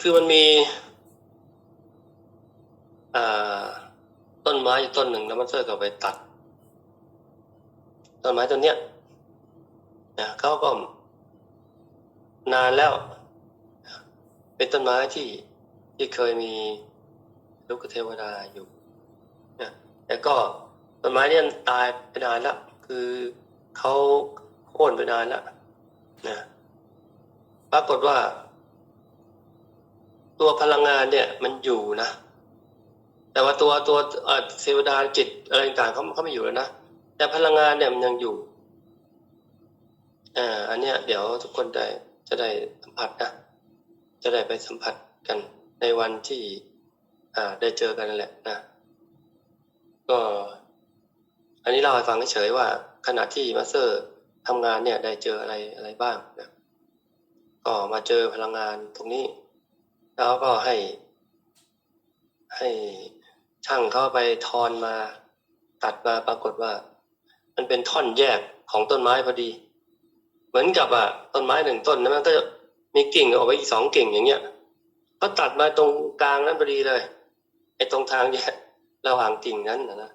คือมันมีต้นไม้อยู่ต้นหนึ่งแล้วมันเซอร์ก็ไปตัด ต้นไม้ต้นเนี้ยนะเขาก็นานแล้ว เป็นต้นไม้ที่ที่เคยมีลูกเทวดาอยู่นะแต่ก็ต้นไม้เนี่ยตายไปนานแล้ว คือเขาโค่นไปนานแล้วนะปรากฏว่า ตัวพลังงานเนี่ยมันอยู่นะ แต่ว่าตัวตัวเอ่อเทวดาจิตอะไรต่างเขาเขาไม่อยู่แล้วนะแต่พลังงานเนี่ยมันยังอยู่อ่าอันเนี้ยเดี๋ยวทุกคนได้จะได้สัมผัสนะจะได้ไปสัมผัสกันในวันที่ อ่า ได้เจอกันนั่นแหละนะก็อันนี้เล่าให้ฟังเฉยว่า ขณะที่มาสเตอร์ทำงานเนี่ยได้เจออะไรอะไรบ้างนะก็มาเจอพลังงานตรงนี้ แล้วก็ให้ ให้ช่างเข้าไปทอนมา ตัดมาปรากฏว่า มันเป็นท่อนแยกของต้นไม้พอดี เหมือนกับอะต้นไม้หนึ่งต้นนะมันก็จะมีกิ่งออกไปอีกสองกิ่งอย่างเงี้ยก็ตัดมาตรงกลางนั้นพอดีเลยไอ้ตรงทางแยกระหว่างกิ่งนั้นนะนะ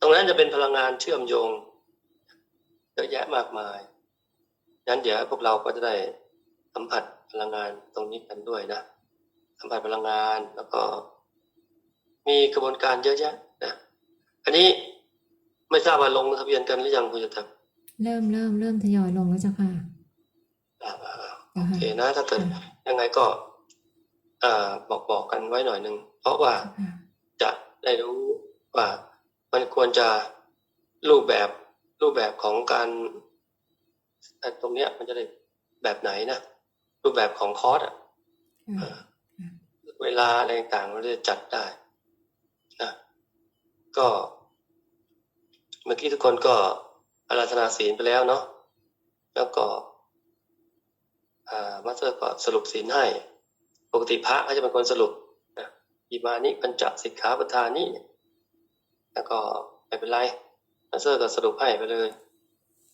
ตรงนั้นจะเป็นพลังงานเชื่อมโยงเยอะแยะมากมายงั้นเดี๋ยวพวกเราก็จะได้สัมผัสพลังงานตรงนี้กันด้วยนะ สัมผัสพลังงาน แล้วก็มีกระบวนการเยอะแยะนะอันนี้ไม่ทราบว่าลงทะเบียนกันหรือยังคุณจะทำเริ่มเริ่มเริ่มทยอยลงแล้วเจ้าค่ะอ่าเจ้าโอค่ะเคนะถ้าเกิดยังไงก็อ่าบอกบอกกันไว้หน่อยหนึ่งเพราะว่าค่ะจะได้รู้ว่ามันควรจะรูปแบบรูปแบบของการอะตรงเนี้ยมันจะได้แบบไหนนะรูปแบบของคอร์สอะค่ะเว ลาอะไรต่างๆเราจะจัดได้นะก็ เมื่อกี้ทุกคนก็อาราธนาศีลไปแล้วเนาะแล้วก็มาสเตอร์ก็สรุปศีลให้ ปกติพระเขาจะเป็นคนสรุปนะอิมานิปัญจสิกขาปทานิแล้วก็ไม่เป็นไรมาสเตอร์ก็สรุปให้ไปเลย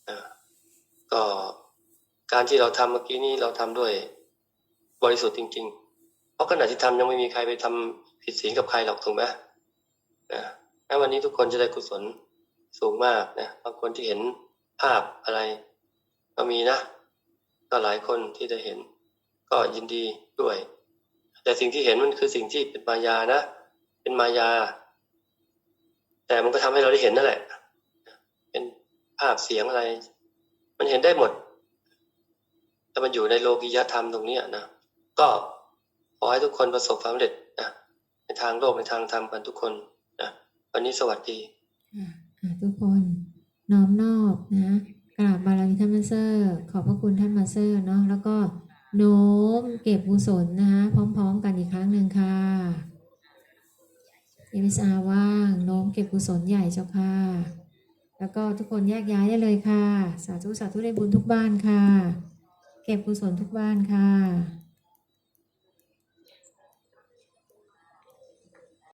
อ่าก็การที่เราทำเมื่อกี้นี้เราทำด้วยบริสุทธิ์จริง ๆ ราะขณะที่ทำยังไม่มีใครไปทำผิดศีลกับใครหรอกถูกไหมนะแล้ววันนี้ทุกคนจะได้กุศลสูงมากนะบางคนที่เห็นภาพอะไร ก็มีนะ ก็หลายคนที่ได้เห็น ก็ยินดีด้วย แต่สิ่งที่เห็นมันคือสิ่งที่เป็นมายานะ เป็นมายา แต่มันก็ทำให้เราได้เห็นนั่นแหละ เป็นภาพเสียงอะไร มันเห็นได้หมดแต่มันอยู่ในโลกิยธรรมตรงเนี้นะก็ ขอให้ทุกคนประสบความสำเร็จนะในทางโลกในทางธรรมกันทุกคนนะวันนี้สวัสดีค่ะทุกคนน้อมนอบนะกราบบารมีท่านมาสเตอร์ ขอบพระคุณท่านมาสเตอร์เนาะแล้วก็โน้มเก็บกุศลนะคะพร้อม ๆ กันอีกครั้งหนึ่งค่ะเอวิสอาว่างโน้มเก็บกุศลใหญ่เจ้าค่ะ แล้วก็ทุกคนแยกย้ายได้เลยค่ะ สาธุสาธุได้บุญทุกบ้านค่ะ เก็บกุศลทุกบ้านค่ะ